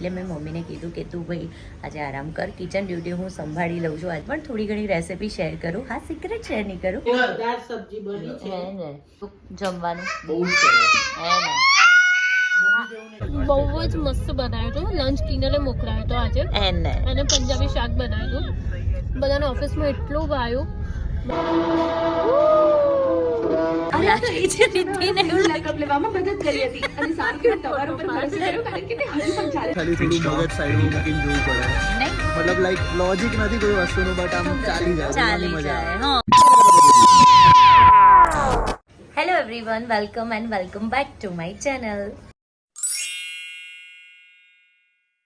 એટલે મેં મમ્મીને કીધું કે તું ભાઈ આજે આરામ કર કિચન ડ્યુટી હું સંભાળી લઉં છું. આજ પણ થોડી ઘણી રેસીપી શેર કરું. હા સિક્રેટ શેર નહીં કરું. સબ્જી બની છે. જમવાનું. બહુ બહુ જ મસ્ત બનાવ્યો હતો. લંચ ડિનરે મોકલાયો હતો આજે. એને ને. અને પંજાબી શાક બનાવ્યું હતું. બધાને ઓફિસમાં એટલું ભાવ્યું મતલબ લાઈક લોજિક નથી કોઈ વસ્તુનું બટ આમ ચાલી જાય ચાલી મજા જાય આવે. હા. Hello everyone welcome and welcome back to my channel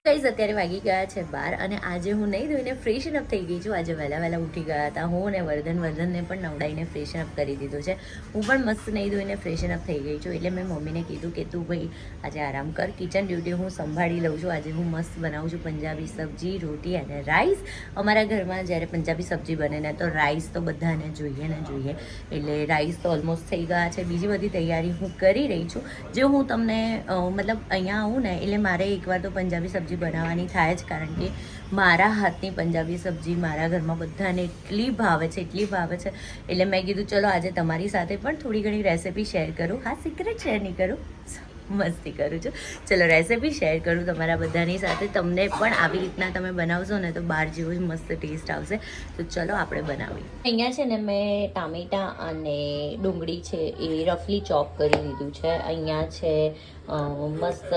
guys અત્યારે વાગી ગયા છે બાર અને આજે હું નહીં ધોઈને ફ્રેશન અપ થઈ ગઈ છું. આજે વહેલા વહેલા ઉઠી ગયા હતા હું અને વર્ધન. વર્ધનને પણ નવડાવીને ફ્રેશન અપ કરી દીધું છે. હું પણ મસ્ત નહીં ધોઈને ફ્રેશન અપ થઈ ગઈ છું. એટલે મેં મમ્મીને કીધું કે તું ભાઈ આજે આરામ કર. કિચન ડ્યુટી હું સંભાળી લઉં છું. આજે હું મસ્ત બનાવું છું પંજાબી સબ્જી, રોટી અને રાઈસ અમારા ઘરમાં જ્યારે પંજાબી સબ્જી બને ને તો રાઈસ તો બધાને જોઈએ ને જોઈએ. એટલે રાઈસ તો ઓલમોસ્ટ થઈ ગયા છે. બીજી બધી તૈયારી હું કરી રહી છું. જે હું તમને મતલબ અહીંયા આવું ને, એટલે મારે એકવાર તો પંજાબી સબ્જી બનાવવાની થાય જ, કારણ કે મારા હાથની પંજાબી સબ્જી મારા ઘરમાં બધાને એટલી ભાવે છે, એટલી ભાવે છે. એટલે મેં કીધું, ચલો, આજે તમારી સાથે પણ થોડી ઘણી રેસીપી શેર કરું. હા સિક્રેટ શેર નહીં કરું. મસ્તી કરું છું. ચલો રેસીપી શેર કરું તમારા બધાની સાથે. તમને પણ આવી રીતના તમે બનાવશો ને તો બહાર જેવો જ મસ્ત ટેસ્ટ આવશે. તો ચલો, આપણે બનાવીએ. અહીંયા છે ને, મેં ટામેટાં અને ડુંગળી છે એ રફલી ચોપ કરી દીધું છે. અહીંયા છે મસ્ત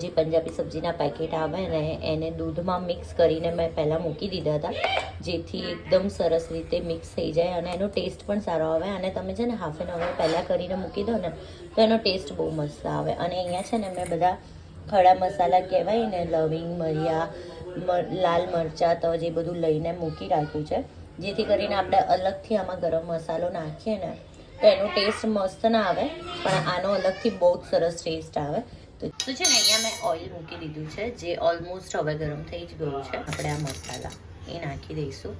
જે પંજાબી સબ્જીના પેકેટ આવે ને, એને દૂધમાં મિક્સ કરીને મેં પહેલાં મૂકી દીધા હતા, જેથી એકદમ સરસ રીતે મિક્સ થઈ જાય અને એનો ટેસ્ટ પણ સારો આવે. અને તમે છે ને હાફ એન અવર પહેલાં કરીને મૂકી દો ને, તો એનો ટેસ્ટ બહુ મસ્ત આવે. અને અહીંયા છે ને મેં બધા ખડા મસાલા કહેવાય ને, લવિંગ, મરિયા લાલ મરચાં તજ એ બધું લઈને મૂકી રાખ્યું છે. જેથી કરીને આપણે અલગથી આમાં ગરમ મસાલો નાખીએ ને તો એનો ટેસ્ટ મસ્ત ના આવે, પણ આનો અલગથી બહુ જ સરસ ટેસ્ટ આવે. તો છે ને, અહીંયા મેં ઓઇલ મૂકી દીધું છે, જે ઓલમોસ્ટ હવે ગરમ થઈ જ ગયું છે. આપણે આ મસાલા એ નાખી દઈશું.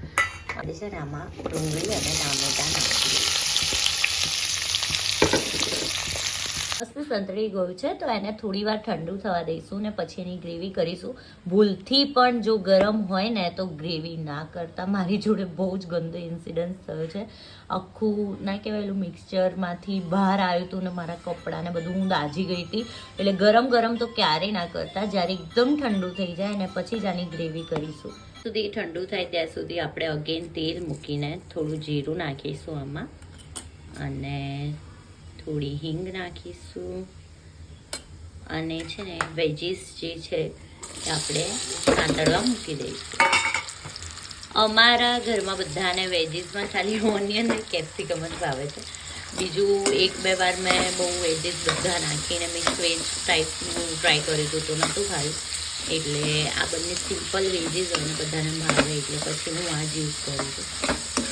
આજે છે ને, આમાં ડુંગળી અને ટામેટાં નાખી મસ્ત સંતળી ગયું છે, તો એને થોડી વાર ઠંડુ થવા દઈશું ને પછી એની ગ્રેવી કરીશું. ભૂલથી પણ જો ગરમ હોય ને તો ગ્રેવી ના કરતા. મારી જોડે બહુ જ ગંદો ઇન્સિડન્સ થયો છે. આખું ના કહેવાયેલું મિક્સચરમાંથી બહાર આવ્યું હતું ને મારા કપડાને બધું, હું દાજી ગઈ હતી. એટલે ગરમ ગરમ તો ક્યારેય ના કરતા. જ્યારે એકદમ ઠંડુ થઈ જાય ને પછી જ આની ગ્રેવી કરીશું. સુધી ઠંડુ થાય ત્યાં સુધી આપણે અગેન તેલ મૂકીને થોડું જીરું નાખીશું આમાં. અને થોડી હિંગ નાખીશું. અને છે ને વેજીસ જે છે એ આપણે સાંતળવા મૂકી દઈશું. અમારા ઘરમાં બધાને વેજીસમાં ખાલી ઓનિયન અને કેપ્સિકમ જ ભાવે છે. બીજું એક બે વાર મેં બહુ વેજીસ બધા નાખીને મિક્સ વેજ ટાઈપનું ટ્રાય કર્યું હતું તો નહોતું ખાયું એટલે આ બંને સિમ્પલ વેજીસ અને બધાને ભાવે, એટલે પછી હું આ જ યુઝ કરું છું.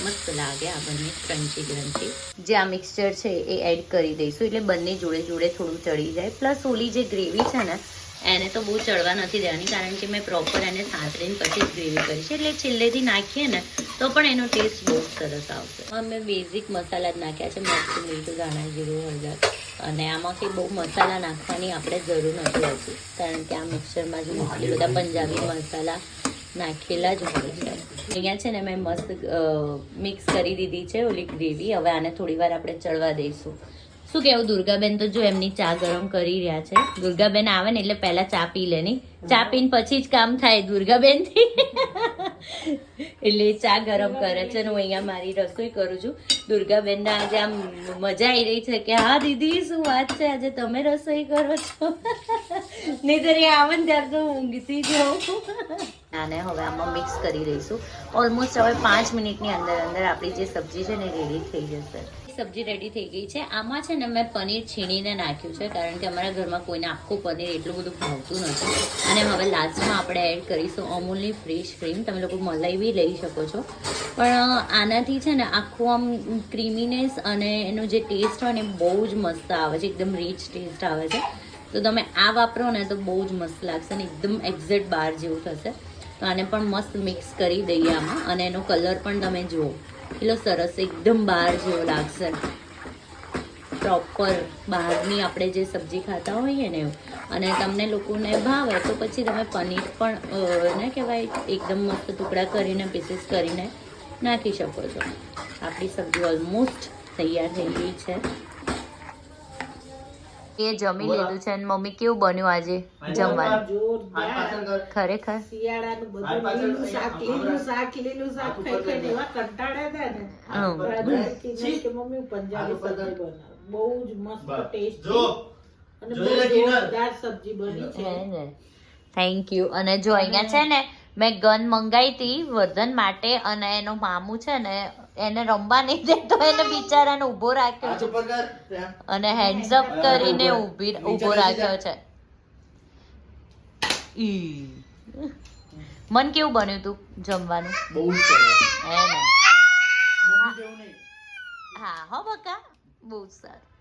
મસ્ત લાગે આ બંને ક્રન્ચી ક્રન્ચી જે આ મિક્સચર છે એ એડ કરી દઈશું, એટલે બંને જોડે જોડે થોડું ચડી જાય. પ્લસ ઓલી જે ગ્રેવી છે ને, એને તો બહુ ચડવા નથી દેવાની, કારણ કે મેં પ્રોપર એને સાંતરીને પછી જ ગ્રેવી કરી છે. એટલે છેલ્લેથી નાખીએ ને, તો પણ એનો ટેસ્ટ બહુ સરસ આવશે. અમે બેઝિક મસાલા જ નાખ્યા છે મસ્ત મીઠું, ધાણા, જીરું, હળદર. અને આમાંથી બહુ મસાલા નાખવાની આપણે જરૂર નથી હોતી. કારણ કે આ મિક્સરમાં જ મોસ્ટલી બધા પંજાબી મસાલા નાખેલા જ હોય છે. અહીંયા છે ને મેં મસ્ત મિક્સ કરી દીધી છે ઓલી ગ્રેવી. હવે આને થોડી વાર આપણે ચડવા દઈશું. શું કેવું, દુર્ગાબેન તો જો એમની ચા ગરમ કરી રહ્યા છે. દુર્ગાબેન આવે ને એટલે પહેલાં ચા પી લેની ચા પીને પછી જ કામ થાય દુર્ગાબેનથી. એટલે ચા ગરમ કરે છે ને હું અહીંયા મારી રસોઈ કરું છું. દુર્ગાબેનના આજે આમ મજા આવી રહી છે કે હા દીદી, શું વાત છે? આજે તમે રસોઈ કરો છો? નહીંતર એ આવે ને ત્યારે તો ઊંઘતી જાઉં. આને હવે આમાં મિક્સ કરી દઈશું ઓલમોસ્ટ હવે પાંચ મિનિટની અંદર અંદર આપણી જે સબ્જી છે ને રેડી થઈ જશે. સબ્જી રેડી થઈ ગઈ છે. આમાં છે ને મેં પનીર છીણીને નાખ્યું છે, કારણ કે અમારા ઘરમાં કોઈને આખું પનીર એટલું બધું ભાવતું નથી. અને હવે લાસ્ટમાં આપણે એડ કરીશું અમૂલની ફ્રેશ ક્રીમ તમે લોકો મલાઈ લઈ શકો છો. પણ આનાથી છે ને આખું આમ ક્રીમીનેસ અને એનો જે ટેસ્ટ હોય ને બહુ જ મસ્ત આવે છે. એકદમ રીચ ટેસ્ટ આવે છે. તો તમે આ વાપરો ને તો બહુ જ મસ્ત લાગશે અને એકદમ એક્ઝેક્ટ બાર જેવું થશે. તો આને પણ મસ્ત મિક્સ કરી દઈએ આમાં. અને એનો કલર પણ તમે જુઓ. એટલો સરસ એકદમ બહાર જેવો લાગશે. પ્રોપર બહારની આપણે જે સબ્જી ખાતા હોઈએ ને અને તમને લોકોને ભાવે તો પછી તમે પનીર પણ ને કહેવાય, એકદમ મસ્ત ટુકડા કરીને પીસીસ કરીને નાખી શકો છો. આપણી સબ્જી ઓલમોસ્ટ તૈયાર થઈ ગઈ છે. એ જમી લીધું છે અને મમ્મી કેવું બન્યું આજે જમવાનું? ખરેખર? બહુ જ મસ્ત ટેસ્ટ અને બહુ જોરદાર સબ્જી બની છે. થેન્ક યુ અને જો અહીંયા છે ને મેં ગન મંગાવી હતી વર્ધન માટે અને એનો મામું છે ને એને રમવા નહીં દેતો એને બિચારાને ઊભો રાખ્યો. અને હેન્ડ્સ અપ કરીને ઊભી ઊભો રાખ્યો છે. ઈ. મન કેવું બન્યું તું જમવાનું? બહુ જ સરસ. ને? હા હો બકા. બહુ સારું.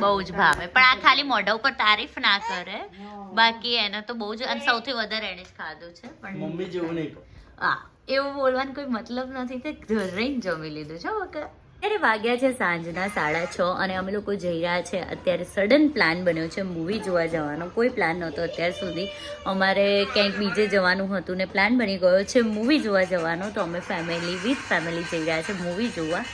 બહુ જ ભાવે. પણ આ ખાલી મોઢા ઉપર તારીફ ના કરે. બાકી એને તો બહુ જ અને સૌથી વધારે એને જ ખાધું છે પણ મમ્મી જેવું નહીં હા એવું બોલવાનો કોઈ મતલબ નથી કે ઘરે જમી લીધું છે ઓકે. અત્યારે વાગ્યા છે સાંજના સાડા છ અને અમે લોકો જઈ રહ્યા છે. અત્યારે સડન પ્લાન બન્યો છે મૂવી જોવા જવાનો. કોઈ પ્લાન નહોતો અત્યાર સુધી. અમારે ક્યાંક બીજે જવાનું હતું ને પ્લાન બની ગયો છે મૂવી જોવા જવાનો. તો અમે ફેમિલી વિથ ફેમિલી જઈ રહ્યા છે મૂવી જોવા.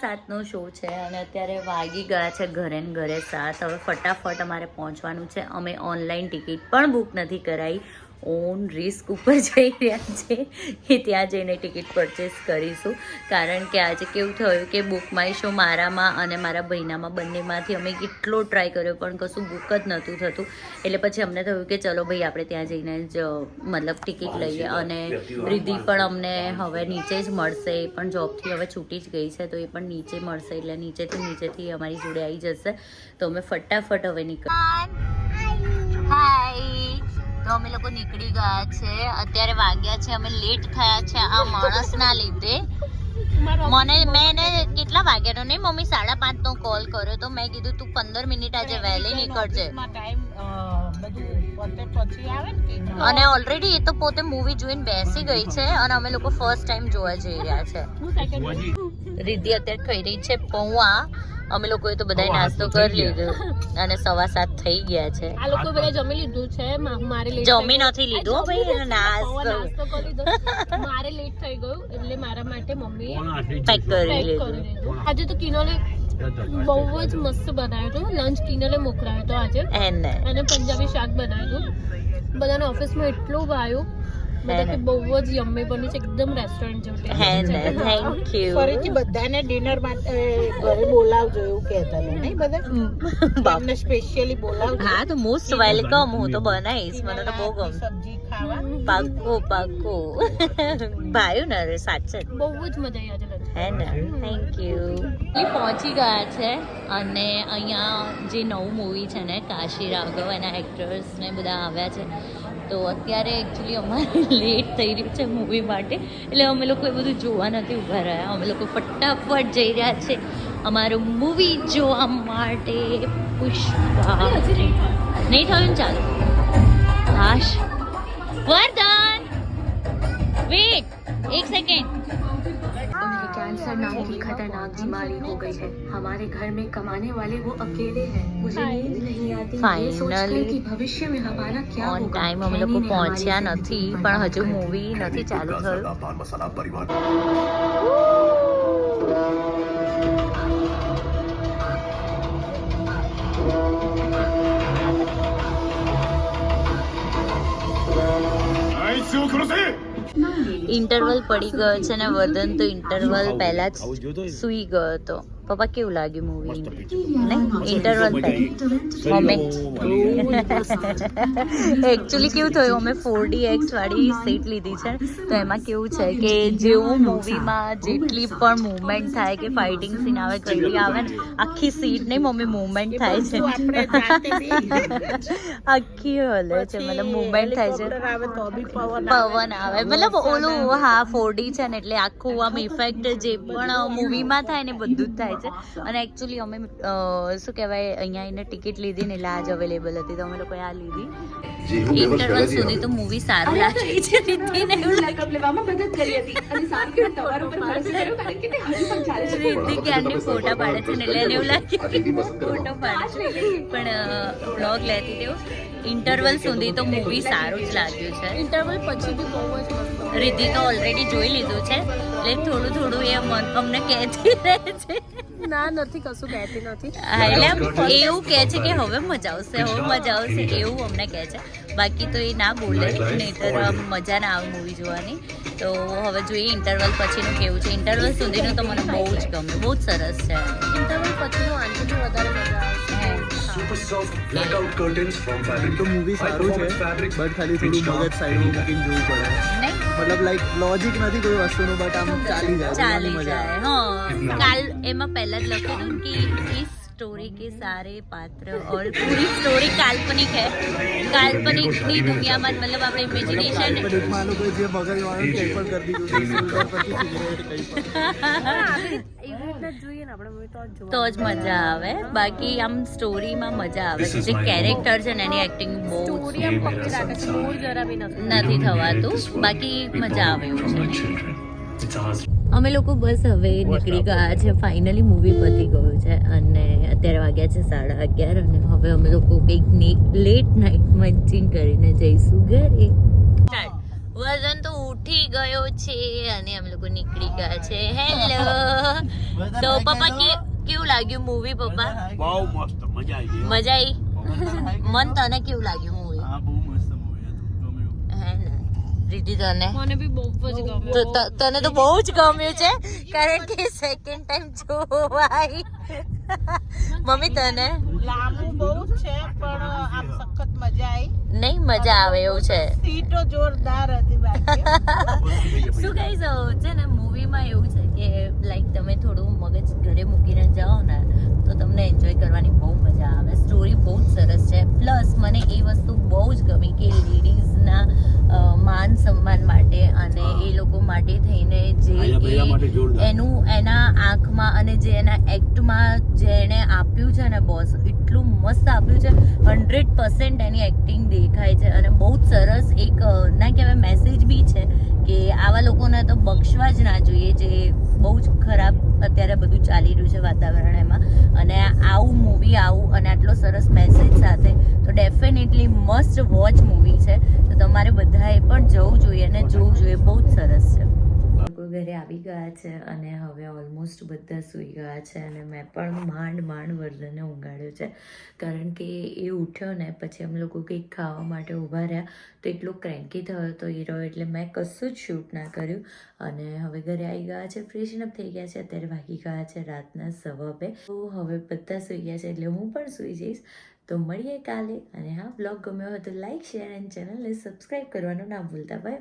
સાતનો શો છે અને અત્યારે વાગી ગયા છે ઘરે ને ઘરે સાત. હવે ફટાફટ અમારે પહોંચવાનું છે. અમે ઓનલાઈન ટિકિટ પણ બુક નથી કરાવી ઓન રિસ્ક ઉપર જઈ રહ્યા છે કે ત્યાં જઈને ટિકિટ પરચેસ કરીશું. કારણ કે આજે કેવું થયું કે બુક માય શો મારામાં અને મારા ભાઈનામાં બંનેમાંથી અમે કેટલો ટ્રાય કર્યો પણ કશું બુક જ નહોતું થતું. એટલે પછી અમને થયું કે ચલો ભાઈ આપણે ત્યાં જઈને જ મતલબ ટિકિટ લઈએ અને રિદ્ધિ પણ અમને હવે નીચે જ મળશે. એ પણ જોબથી હવે છૂટી જ ગઈ છે તો એ પણ નીચે મળશે. એટલે નીચેથી નીચેથી અમારી જોડે આવી જશે. તો અમે ફટાફટ હવે નીકળ તો અમે લોકો નીકળી ગયા છે. અત્યારે વાગ્યા છે અમે લેટ થયા છે આ માણસના લીધે. મને મેં એને કેટલા વાગ્યાનો નહીં મમ્મી સાડા પાંચ નો કોલ કર્યો તો મેં કીધું તું પંદર મિનિટ આજે વહેલી નીકળજે અને ઓલરેડી એ તો પોતે મૂવી જોઈને બેસી ગઈ છે અને અમે લોકો ફર્સ્ટ ટાઈમ જોવા જઈ રહ્યા છે. રિદ્ધિ અત્યારે ખાઈ રહી છે. પૌવા અમે લોકોએ તો બધાય નાસ્તો કરી લીધો અને સવા સાત થઈ ગયા છે. આ લોકો બધા જમી લીધું છે. મારે લેટ જમી નથી લીધું ભાઈ એને નાસ્તો. નાસ્તો કરી લીધો મારે લેટ થઈ ગયું એટલે મારા માટે મમ્મીએ પેક કરી લીધું. આજે તો કિનોલે બહુ જ મસ્ત બનાવ્યો હતો. લંચ કિનોલે મોકલાયો હતો આજે. એને. અને પંજાબી શાક બનાવ્યું હતું. બધાને ઓફિસમાં એટલું ભાવ્યું બધા બહુ જ યમ્મી બન્યું છે એકદમ રેસ્ટોરન્ટ જેવું થેન્ક ફરીથી યુ બધાને ડિનર માટે ઘરે બોલાવજો એવું કહેતા હતા નહીં બધા? એમને સ્પેશિયલી બોલાવજો. હા તો મોસ્ટ વેલકમ હું તો બનાવીશ મને તો બહુ ગમ. સબ્જી ખાવા. પાક્કો પાક્કો. ભાઈ ને સાચે જ. બહુ જ મજા આવી આજે હે ને? થેન્ક યુ એ પહોંચી ગયા છે અને અહીંયા જે નવું મૂવી છે ને કાશી રાઘવ એના એક્ટર્સ ને બધા આવ્યા છે. તો અત્યારે એકચ્યુઅલી અમારે લેટ થઈ રહ્યું છે મૂવી માટે. એટલે અમે લોકો એ બધું જોવા નથી ઊભા રહ્યા. અમે લોકો ફટાફટ જઈ રહ્યા છે અમારું મૂવી જોવા માટે. પુષ્પા. નહીં થયું. ને ચાલો. હાશ. વર્ધન વેટ એક સેકન્ડ उन्हें कैंसर नाम की खतरनाक बीमारी हो गई है हमारे घर में कमाने वाले वो अकेले हैं मुझे नींद नहीं आती ये सोचकर Finally. कि भविष्य में हमारा क्या ઓન होगा ટાઈમ અમે લોકો खैनी ने પહોંચ્યા हमारी નથી जिंदगी પણ बर्बाद હજુ कर दी। મૂવી નથી ચાલુ થયું ઇન્ટરવલ પડી ગયો છે ને વર્ધન તો ઇન્ટરવલ પહેલાં જ સૂઈ ગયો હતો. પપ્પા કેવું લાગ્યું મૂવી નહીં ઇન્ટરવલ થાય અમે એકચ્યુઅલી કેવું થયું અમે ફોર ડી એક્સ વાળી સીટ લીધી છે તો એમાં કેવું છે કે જેવું મૂવીમાં જેટલી પણ મુવમેન્ટ થાય કે ફાઇટિંગ સીન આવે કંઈ આવે ને આખી સીટ નહીં મમ્મી મુવમેન્ટ થાય છે આખી હલે છે મતલબ મુવમેન્ટ થાય છે પવન આવે મતલબ ઓલું હા ફોરડી છે ને એટલે આખું આમ ઇફેક્ટ જે પણ મૂવીમાં થાય ને બધું જ થાય. છે. અને એકચ્યુઅલી અમે શું કહેવાય અહીંયા આવીને ટિકિટ લીધી ને લાજ અવેલેબલ હતી તો અમે લોકોએ આ લીધી. ઇન્ટરવલ સુધી તો મૂવી સારું લાગે છે રિદ્ધિને એવું લાગે રિદ્ધિ ક્યારની ફોટા પાડે છે ને એટલે એવું લાગે ફોટો પાડે છે. પણ બ્લોગ લેતી તેવું ઇન્ટરવલ સુધી તો મૂવી સારું જ લાગ્યું છે. ઇન્ટરવલ પછી બી બહુ જ તો ઓલરેડી જોઈ લીધું છે. એટલે થોડું થોડું એ મન અમને કહેતી રહે છે. ના નથી કશું કહેતી નથી. એટલે એવું કહે છે કે હવે મજા આવશે હવે મજા આવશે એવું અમને કહે છે. બાકી તો એ ના બોલે નહીતર આમ મજા ના આવે મૂવી જોવાની. તો હવે જોઈએ ઇન્ટરવલ પછીનું કેવું છે. ઇન્ટરવલ સુધીનું તો મને બહુ જ ગમે બહુ જ સરસ છે. ઇન્ટરવલ પછીનું આનાથી વધારે મજા આવશે super soft blackout curtains from fabric તો મૂવી સારું છે બટ ખાલી થોડું મગજ સાઈડમાં મૂકીને જોવું પડે. નહીં મતલબ લાઈક લોજિક નથી કોઈ વસ્તુનું બટ આમ ચાલી જાય ચાલી જાય હા. કાલ એમાં પહેલા જ લખેલું કે इस स्टोरी के सारे पात्र और पूरी स्टोरी काल्पनिक है काल्पनिक ની દુનિયામાં જ મતલબ આપણે આવે ઇમેજિનેશન કાલ્પનિકમાં આ લોકોએ જે મગજ વાળું કંઈ પણ કરી દીધું છે શોલ્ડર પરથી સિગરેટ કંઈ પણ એવી રીતના જ જોઈએ ને આપણે મૂવી તો જ તો જ મજા આવે બાકી આમ સ્ટોરીમાં મજા આવે છે જે કેરેક્ટર છે ને એની એક્ટિંગ બહુ સ્ટોરી આમ પકડી રાખે છે બોર જરા બી નથી નથી થવાતું બાકી મજા આવે એવું છે children. It's ours. અમે લોકો બસ હવે નીકળી ગયા છે. ફાઇનલી મૂવી પતી ગયું છે અને અત્યારે વાગ્યા છે સાડા અગિયાર અને હવે અમે લોકો કંઈક લેટ નાઇટ મંચિંગ કરીને જઈશું ઘરે. વજન તો ઉઠી ગયો છે અને અમે લોકો નીકળી ગયા છે. હેલો તો પપ્પા કેવું લાગ્યું મૂવી પપ્પા? બહુ મસ્ત મજા આવી ગઈ. મજા આવી મન તને કેવું લાગ્યું? ને રીતિ તને? મને બી બહુ જ ગમે તને તો બહુ જ ગમ્યું છે? કારણ કે સેકન્ડ ટાઈમ જોવાય. મમ્મી તને? લાંબુ બહુ જ છે પણ આમ સખત મજા આવી નહીં મજા આવે એવું છે. સીટો જોરદાર હતી બાકી. શું કહીશ છે ને મૂવીમાં એવું છે કે લાઈક તમે થોડું મગજ ઘરે મૂકીને જાઓ ને તો તમને એન્જોય કરવાની બહુ મજા આવે. સ્ટોરી બહુ જ સરસ છે. પ્લસ મને એ વસ્તુ બહુ જ ગમી કે સન્માન માટે અને એ લોકો માટે થઈને જે એનું એના આંખમાં અને જે એના એક્ટમાં જેણે આપ્યું છે ને બોસ એટલું મસ્ત આપ્યું છે. હંડ્રેડ પર્સન્ટ એની એક્ટિંગ દેખાય છે અને બહુ જ સરસ એક અ, ના કહેવાય મેસેજ બી છે કે આવા લોકોને તો જ ના જોઈએ જે બહુ જ ખરાબ અત્યારે બધું ચાલી રહ્યું છે વાતાવરણ એમાં. અને આવું મૂવી આવું અને આટલો સરસ મેસેજ સાથે તો ડેફિનેટલી મસ્ટ વોચ મૂવી છે. તો તમારે બધાએ પણ જવું જોઈએ અને જોવું જોઈએ. બહુ જ સરસ છે. ઘરે આવી ગયા છે અને હવે ઓલમોસ્ટ બધા સૂઈ ગયા છે અને મેં પણ માંડ માંડ વર્ધનને ઊંઘાડ્યો છે. કારણ કે એ ઉઠ્યો ને પછી અમે લોકો કંઈક ખાવા માટે ઊભા રહ્યા તો એટલો ક્રેન્કી થયો હતો એ રહ્યો એટલે મેં કશું જ શૂટ ના કર્યું. અને હવે ઘરે આવી ગયા છે ફ્રેશન અપ થઈ ગયા છે, અત્યારે વાગી ગયા છે રાતના સવા બે. તો હવે બધા સૂઈ ગયા છે એટલે હું પણ સૂઈ જઈશ. તો મળીએ કાલે અને હા બ્લોગ ગમ્યો હોય તો લાઈક શેર એન્ડ ચેનલને સબસ્ક્રાઈબ કરવાનું ના ભૂલતા. બાય